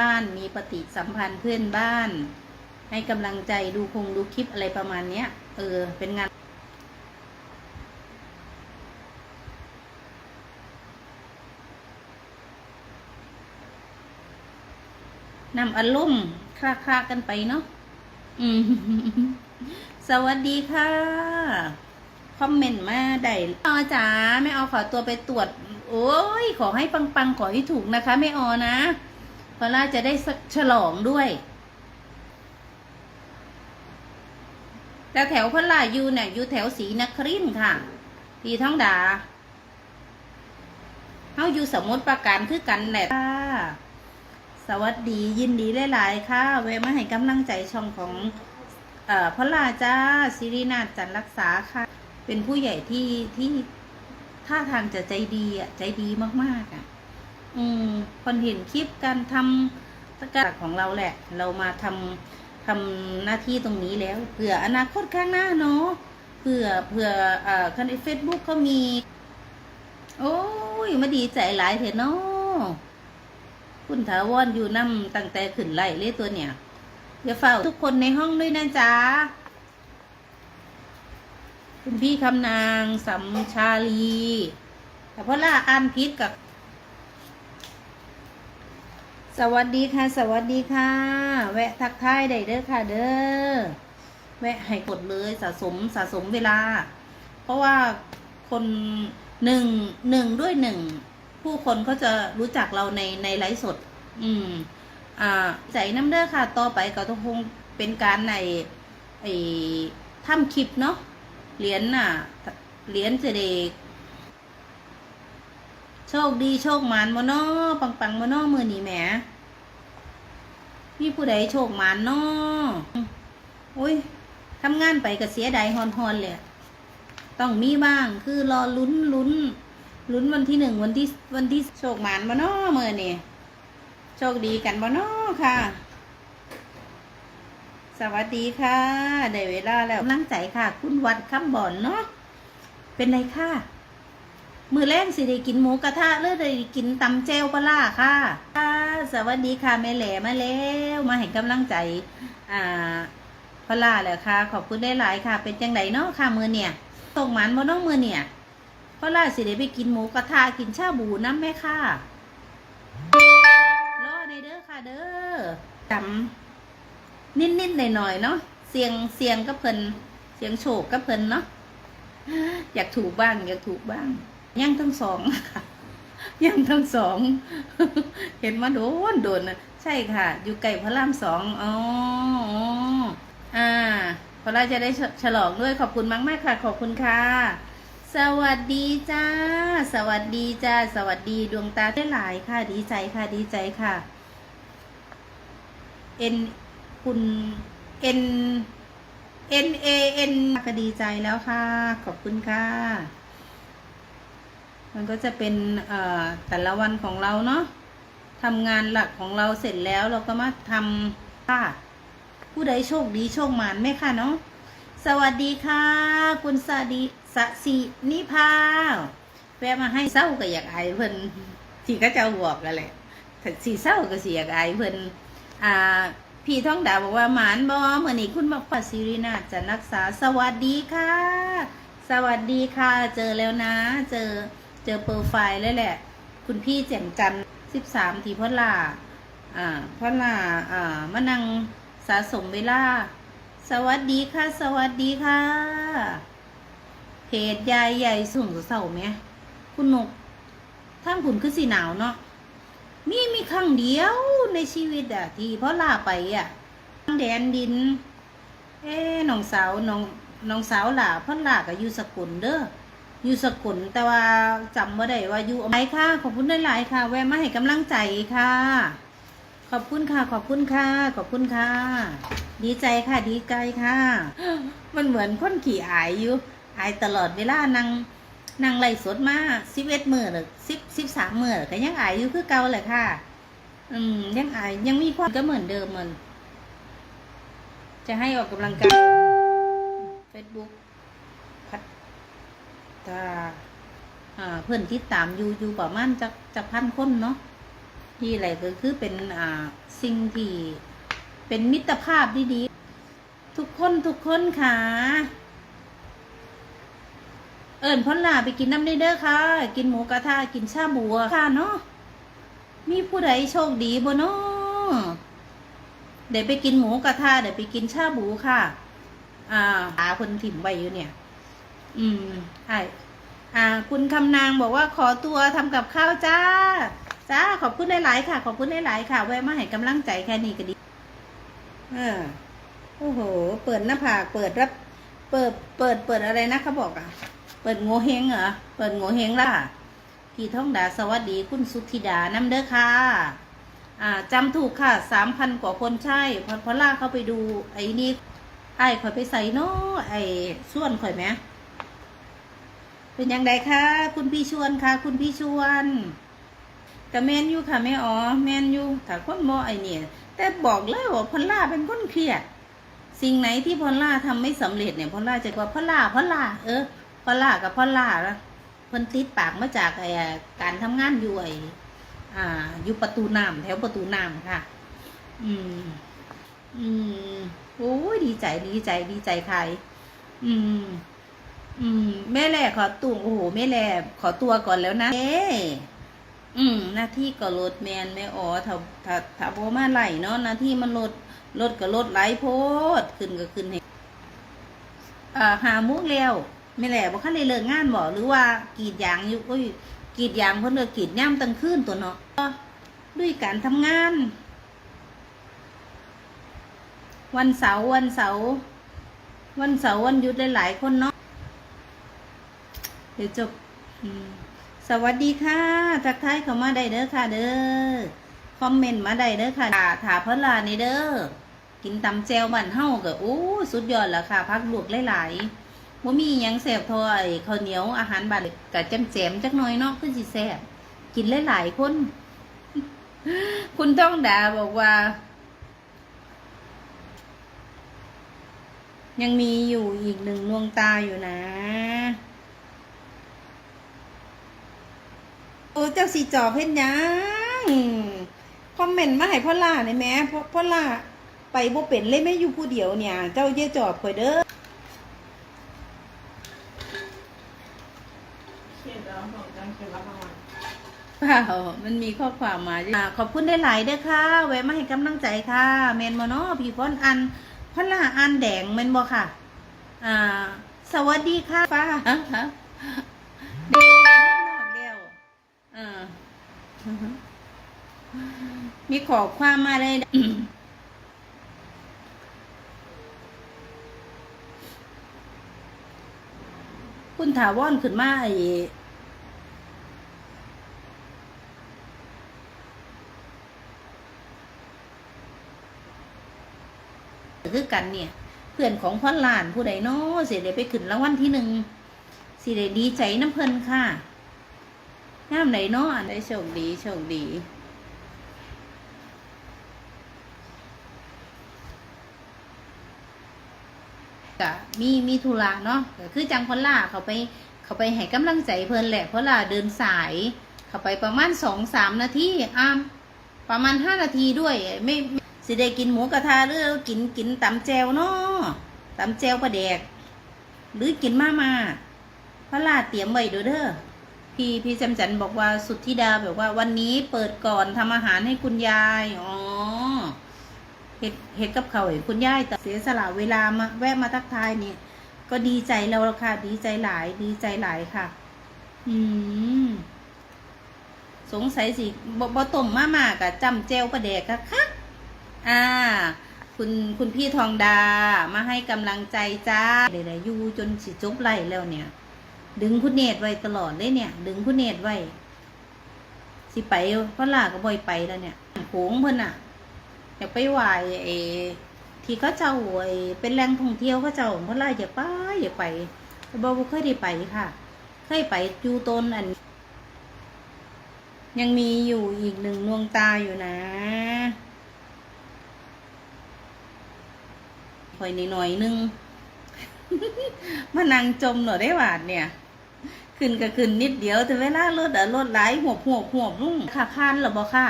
บ้าน มีปฏิสัมพันธ์เพื่อนบ้าน ให้กำลังใจดูคงดูคลิปอะไรประมาณเนี้ย เออ เป็นงานนำอารมณ์คลาคลาๆกันไปเนาะสวัสดีค่ะ คอมเมนต์มาได้ออจ๋าแม่ออขอตัวไปตรวจ โอ้ย ขอให้ปังๆ ขอให้ถูกนะคะแม่ออนะ พราะล่าจะได้ฉลองด้วย แต่แถวพระลาอยู่เนี่ยอยู่แถวศรีนครินค่ะพี่ท้องดาเฮาอยู่สมุทรปราการคือกันแหละค่ะ สวัสดียินดีหลายๆค่ะแวะมาให้กำลังใจช่องของ เอ่อพระลาจ้าซิรินาจันร์รักษาค่ะ เป็นผู้ใหญ่ที่ที่ท่าทางจะใจดีอะใจดีมากๆอะ อืมคนเห็นคลิปการทำตะกาของเราแหละ เรามาทำทำหน้าที่ตรงนี้แล้วเผื่ออนาคตข้างหน้าเนาะเผื่อเผื่ออ่อคนในเฟซบุ๊กเขามี โอ้ยมาดีใจหลายเถอะเนาะคุณถาวรออยู่น้ำตั้งแต่ขึ้นไล่เลยตัวเนี่ยอย่าเฝ้าทุกคนในห้องด้วยนะจ๊ะคุณพี่คำนางสัมชาลี แต่เพราะล่าอ่านพิษกับ สวัสดีค่ะ สวัสดีค่ะ แวะทักทายได้เด้อค่ะ เด้อแวะให้กดเลยสะสมสะสมเวลา เพราะว่าคนหนึ่งหนึ่งด้วยหนึ่งผู้คนเขาจะรู้จักเราในในไลฟ์สด อืม อ่าใจน้ำเด้อค่ะ ต่อไปก็ต้องคงเป็นการในไอ้ทำคลิปเนาะเหรียญน่ะเหรียญจะเด็ก ชคดีโชคหมานบ่เนาะปังปังๆบ่เนาะมือนี้แหมมีผู้ใดโชคหมานเนาะโอ้ยทำงานไปก็เสียดายฮอนๆเลยต้องมีบ้างคือรอลุ้นลุ้นลุ้นวันที่หนึ่งวันที่วันที่โชคหมานบ่เนาะมือนี่โชคดีกันบ่เนาะค่ะ สวัสดีค่ะได้เวลาแล้วกำลังใจค่ะ คุณวัดคำบ่อนเนาะเป็นไรค่ะ มือแรกสิได้กินหมูกระทะหรือได้กินตำแจวปลาค่ะค่ะ สวัสดีค่ะแม่แหล่มาแล้วมาให้กำลังใจ อ่าปลาร้าแหละค่ะ ขอบคุณได้หลายค่ะ เป็นจังไดเนาะค่ะมือเนี่ยส่งหมันบ่น้องมือเนี่ยปลาร้าสิได้ไปกินหมูกระทะกินชาบูน้ำแม่ค่ะรอในเด้อค่ะเด้อจำนิดๆหน่อยๆเนาะเสียงเสียงก็เพลินเสียงโฉกก็เพลินเนาะอยากถูกบ้าง อยากถูกบ้าง ย่างทั้งสองค่ะย่างทั้งสอง เห็นมาโดนโดนนะใช่ค่ะ อยู่ไก่พระรามสองอ๋ออ่าพอเราจะได้ฉลองด้วยขอบคุณมากมากค่ะ ขอบคุณค่ะ สวัสดีจ้า สวัสดีจ้า สวัสดีดวงตาได้หลายค่ะ ดีใจค่ะ ดีใจค่ะ เอ็นคุณเอ็นเอ็นเอเอ็นก็ดีใจแล้วค่ะ ขอบคุณค่ะ มันก็จะเป็นแต่ละวันของเราเนาะทำงานหลักของเราเสร็จแล้วเราก็มาทำค่ะ ผู้ใดโชคดีโชคหมานไหมคะเนาะสวัสดีค่ะ คุณสดีสสินิพาแวะมาให้เศร้าก็อยากอายเพิ่นที่ก็จะบอกกันแหละถ้าสีเศร้าก็เสียากอายเพิ่นอ่าพี่ท้องดาวบอกว่าหมานบอเมื่อนี้คุณมาปัสซิรินาจะรักษาสวัสดีค่ะ สวัสดีค่ะ เจอแล้วนะ เจอ เจอโปรไฟล์แล้วแหละ คุณพี่แจ่มจันสิบสามทีพ่อล่าอ่าพ่อล่าอ่ามานังสะสมเวลา สวัสดีค่ะ สวัสดีค่ะ เพจยายใหญ่สูงเสาไหมคุณนกท่านคุณคือสีหนาวเนาะมีมีครั้งเดียวในชีวิตอะที่พ่อลาไปอะแดนดิน เอ้น้องสาวน้องน้องสาวหล่าพ่อลาก็อยู่สกุลเด้อ อยู่สกุลแต่ว่าจำว่าได้ว่าอยู่ไหนค่ะขอบคุณหลายๆค่ะ แวะมาให้กำลังใจค่ะ ขอบคุณค่ะ ขอบคุณค่ะ ขอบคุณค่ะ ดีใจค่ะ ดีใจค่ะ มันเหมือนคนขี่อายอยู่อายตลอดเวลานังนั่งไล่สดมาสิบเอ็ดมือหรือสิบสิบสามมือก็ยังอายอยู่คือเก่าเลยค่ะ อืม ยังอายยังมีความก็เหมือนเดิมเหมือนจะให้ออกกำลังกาย Facebook พัฒ นาอ่าเพื่อนที่ตามอยู่อยู่ประมาณจะจะพันคนเนาะที่อะไรก็คือเป็นอ่าสิ่งที่เป็นมิตรภาพดีๆทุกคนทุกคนค่ะ เอิญพ่นลาไปกินน้ำได้เด้อค่ะ กินหมูกระทะกินชาบูอะค่ะเนาะมีผู้ใดโชคดีบ่เนาะเดี๋ยวไปกินหมูกระทะเดี๋ยวไปกินชาบูค่ะ อ่าหาคนถิ่มไว้อยู่เนี่ย อืมใช่อ่า คุณคำนางบอกว่าขอตัวทำกับข้าวจ้า จ้า ขอบคุณหลายๆค่ะ ขอบคุณหลายๆค่ะ แวะมาให้กำลังใจแค่นี้ก็ดีเออโอ้โห เปิดหน้าผาก เปิดรับ เปิด เปิด เปิดอะไรนะเขาบอกอะ เปิดโงเฮงเหรอ เปิดโงเฮงล่ะ พี่ท่องดาสวัสดีคุณสุธิดาน้ำเด้อค่ะ อ่าจำถูกค่ะ สามพันกว่าคนใช่ พอพอล่าเข้าไปดูไอ้นี่ไอ้ข่อยไปใส่เนาะไอ้ส่วนข่อยไหม เป็นยังไงคะคุณพี่ชวนคะคุณพี่ชวนกับแมนยูค่ะแม่อ๋อแมนยูถ้าคนมอไอเนี่ยแต่บอกเลยว่าพอลล่าเป็นคนเครียด สิ่งไหนที่พอลล่าทำไม่สำเร็จเนี่ยพอลล่าจะว่าพอลล่าพอลล่าเออพอลล่ากับพอลล่าละพิ่นติดปากมาจากไอ้การทำงานอยู่ไอ้อ่า อยู่ประตูน้ำแถวประตูน้ำค่ะ อืม อืมโอ้ยดีใจดีใจดีใจใคร อืม อืม แม่แหล่ขอตัวโอ้โหแม่แหล่ขอตัวก่อนแล้วนะเอ๊อืม หน้าที่ก็ลดแมนแม่อ๋อถ้าถ้าถ้าโบมาไหลเนาะหน้าที่มันลดลดก็ลดไหลโพดขึ้นก็ขึ้นให้อ่าหามุกแล้วแม่แหล่บอกขั้นเลยเลิกงานบอกหรือว่ากรีดยางอยู่ก็กรีดยางเพิ่นก็กรีดย่ำตั้งคืนตัวเนาะด้วยการทำงาน วันเสาร์วันเสาร์วันเสาร์วันหยุดหลายๆคนเนาะ เดี๋ยวจบ สวัสดีค่ะ ทักทายเข้ามาได้เด้อค่ะ เด้อ คอมเมนต์มาได้เด้อค่ะถาเพิ่นลานี่เด้อ กินตำแจวบ้านเฮาก็โอ้สุดยอดล้วค่ะ พักลวกหลายๆบ่มียังแซ่บทอ้ข้าวเหนียวอาหารบ้านก็แจ่มๆจักหน่อยเนาะคือสิแซ่บกินหลายๆคน คุณต้องด่าบอกว่า ยังมีอยู่อีกหนึ่งดวงตาอยู่นะ โอ้เจ้าสีจอบเพ็นยังคอมเมนต์มาให้พ่อล่าในอยแหม่พ่อพ่อล่าไปบ่เป็นเลยไม่อยู่ผู้เดียวเนี่ย เจ้าเย่จอบข่อยเด้อเขียนแล้วบอกจังเขียนรับรางวัลเปล่ามันมีข้อความมาอ่าขอบคุณได้หลายๆเด้อค่ะ แวะมาให้กำลังใจค่ะเมนโมโนพี่พอนอันพ่อล่าอันแดงเมนบ่ค่ะ อ่า สวัสดีค่ะฟ้าฮะเด็กนอกเดียว อ่ามีขอความมาเลยคุณถาวรขึ้นมาไอ้คือกันเนี่ย เพื่อนของพ่อหลานผู้ใดเนาะเสิได้ไปขึ้นรางวัลที่หนึ่งสิได้ดีใจน้ำเพลินค่ะ งามไหนเนาะได้โชคดีโชคดีก็มีมีธุระเนาะก็คือจังพอล่าเขาไปเขาไปให้กำลังใจเพิ่นแหละเพราะล่าเดินสาย เขาไปประมาณสองสามนาทีอ้ามประมาณห้านาทีด้วย ไม่ไมสิได้กินหมูกระทะหรือกินกินตำแจวเนาะตำแจวปลาแดก หรือกินมามาพระลาเตรียมไว้เดอเด้อ พี่พี่จำจันบอกว่าสุดที่ดาแบบว่า วันนี้เปิดก่อนทำอาหารให้คุณยาย อ๋อเห็ดเห็ดกับเขาวให้คุณยายแต่เสียสละเวลามาแวะมาทักทายนี่ ก็ดีใจแล้วค่ะ ดีใจหลาย ดีใจหลายค่ะ อืม สงสัยสิบ่บ่ต้มมามากะจำเจวประแดกค่ะคักอ่า คุณคุณพี่ทองดามาให้กำลังใจจ้าเดี๋ยวๆอยู่จนสิจบไล่แล้วเนี่ย ดึงคุณเนตรไว้ตลอดเลยเนี่ย ดึงคุณเนตรไว้ สิไปเพราะล่าก็บ่อยไปแล้วเนี่ยโขงเพิ่นอะอยากไปไหวไอ้ที่เขาเจ้าไอ้เป็นแหล่งท่องเที่ยวเขาเจ้าเพราะล่าอยากไปอยากไปแต่บ่เคยได้ไปค่ะ เคยไปจูต้นอัน ยังมีอยู่อีกหนึ่งดวงตาอยู่นะคอยนิดหน่อยนึงมานั่งจมหน่อยได้หวาดเนี่ย ขึ้นก็ขึ้นนิดเดียวแต่เวลารถอะรถไหลหวบหวบหวบลุ่งขาคานหรือบ่ค่ะ